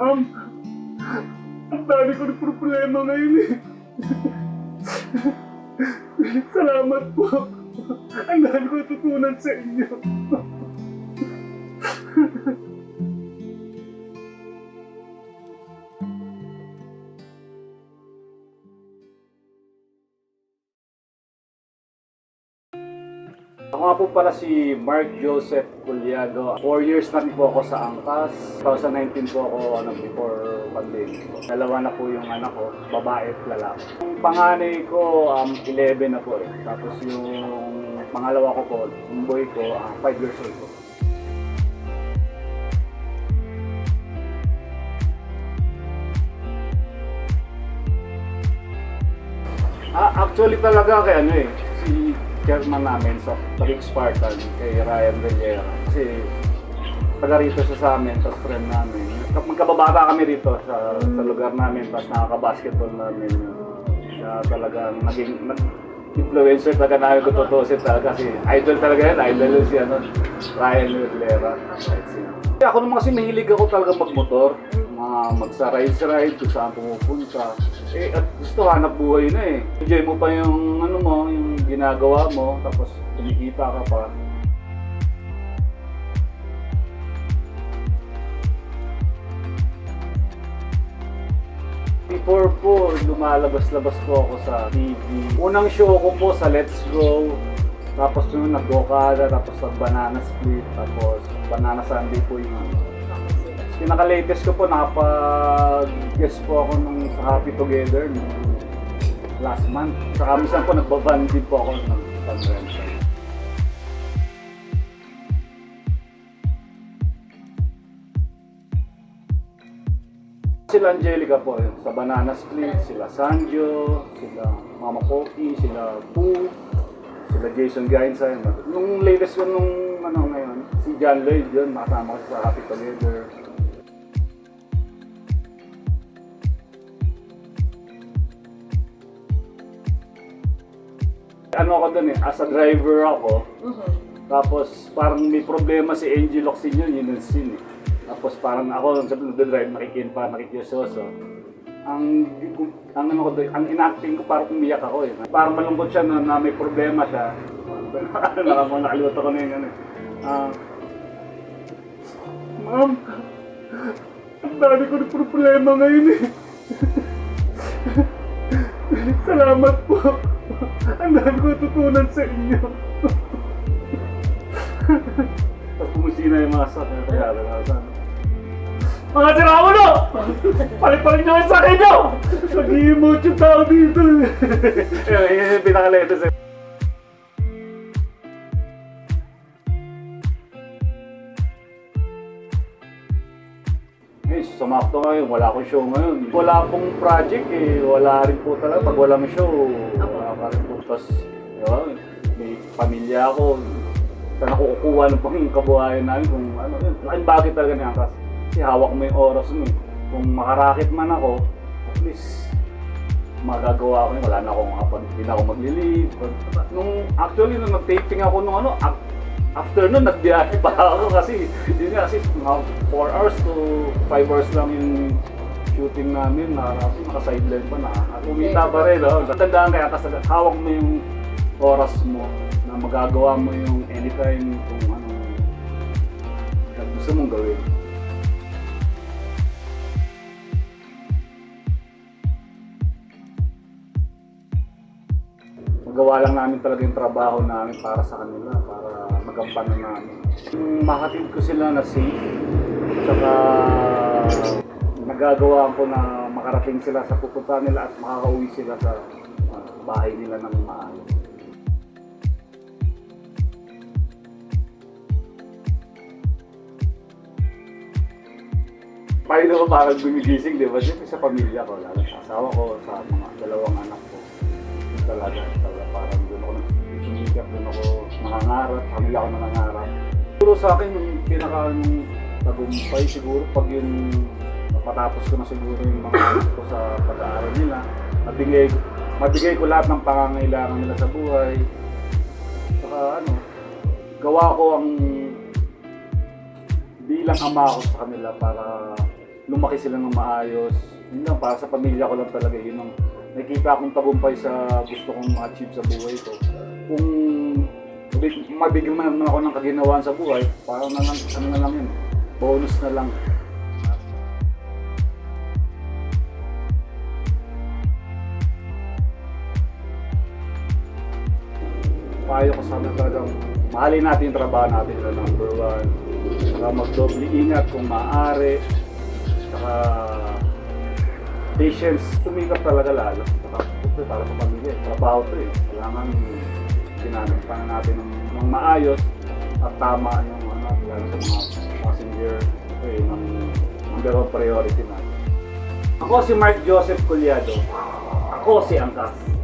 Ma'am, ang dami ko ng problema ngayon eh. Salamat po. Ang dami ko natutunan sa inyo. Ako nga po pala si Mark Joseph Culiado. Four years na po ako sa Angkas. 2019 po ako ano, before pandemic. Dalawa na po yung anak ko, babae at lalaki. Yung panganay ko, um, 11 na po eh. Tapos yung pangalawa ko po, yung boy ko, 5 years old po. Ah, actually talaga kay ano eh, chairman namin sa Tariq Spartan, kay Ryan Rillera. Kasi taga rito siya sa amin, tapos friend namin. Magkababata kami rito sa, sa lugar namin, tapos nakaka-basketball namin. Siya talaga naging nag, influencer talaga namin kung tutusin talaga kasi idol talaga yan, idol yun si ano, Ryan sino. Kaya ako naman kasi mahilig ako talaga magmotor, mga magsa-ride-ride kung saan pumupunta. Eh, at gusto hanap buhay na eh. Enjoy mo pa yung ano mo, yung ginagawa mo, tapos kumikita ka pa. Before po, lumalabas-labas po ako sa TV. Unang show ko po sa Let's Go. Tapos yung nag-Okada, tapos sa Banana Split, tapos Banana Sunday po yung. Pinaka-latest ko po, nakapag-guest po ako nung sa Happy Together nung last month. Saka minsan po nagbaband din po ako ng convention. Sila Angelica po, sa Banana Split, sila Sanjo, sila Mama Poki, sila Pooh, sila Jason Gainsa. Nung latest ko nung ano ngayon, si John Lloyd yun, nakasama ko sa Happy Together. Ano ako dun eh, as a driver ako, tapos parang may problema si Angel Oxin yun, yun yung scene eh. Tapos parang ako sa nagdadrive, nakikin pa, nakikiyososo. Ang, ang ano ko doon, ang inacting ko parang umiyak ako eh. Parang malungkot siya na, na may problema siya. Nakamo, nakalimutan ko na yung ano eh. Ah, Ma'am, ang dami ko ng problema ngayon eh. Salamat po. Ang dami ko natutunan sa inyo. tapos pumusina yung mga sakit. Kaya ano. Mga siraulo! Palit-palit nyo ang sakay nyo! Nag-i-emote yung tao dito eh. Yun, yun yung pinaka-latest eh. Eh, sumakto ngayon, wala akong show ngayon. Wala pong project eh, wala rin po talaga. Pag walang show, wala pa rin po. Tapos, yun, may pamilya ako. Saan ako kukuha ng pang kabuhayan namin kung ano yun. Laking bagay talaga niya kasi, kasi hawak mo yung oras mo eh. Kung makarakit man ako, at least magagawa ko yun. Wala na akong kapag hindi na ako maglilib. Nung actually nung nag-taping ako nung ano, af- after nun nagbiyahe pa ako kasi yun nga kasi mga 4 hours to 5 hours lang yung shooting namin na kasi naka-sideline pa na at umita pa rin no? tandaan kaya kasi hawak mo yung oras mo na magagawa mo yung anytime kung ano gusto mong gawin magawa lang namin talaga yung trabaho namin para sa kanila, para magampanan namin. Yung Makatid ko sila na safe, tsaka nagagawa ko na makarating sila sa pupunta nila at makakauwi sila sa uh, bahay nila ng maayos. Paano ko parang gumigising, di ba? Siyempre sa pamilya ko, lalo sa asawa ko, sa mga dalawang anak ko talaga, talaga parang doon ako nagsisumikap, doon ako nangangarap, sa kanila ako nangangarap. Siguro sa akin, yung pinaka tagumpay siguro pag yung napatapos ko na siguro yung mga ko sa pag-aaral nila, mabigay, mabigay ko lahat ng pangangailangan nila sa buhay. Saka ano, gawa ko ang bilang ama ko sa kanila para lumaki sila ng maayos. Yun lang, para sa pamilya ko lang talaga. Yun ang nakikita akong tagumpay sa gusto kong ma-achieve sa buhay ko. Kung mabig- mabigyan man naman ako ng kaginawaan sa buhay, parang na lang, ano na lang yun, bonus na lang. Payo ko sana talagang mahalin natin yung trabaho natin na number one. Saka magdoble ingat kung maaari. Saka patience, tumikap talaga lalo. Saka ito para sa pamilya, trabaho to eh. Kailangan ginagampanan natin ng, ng maayos at tama yung ano, lalo sa mga passenger. Eh, ng number one priority natin. Ako si Mark Joseph Culiado. Ako si Angkas.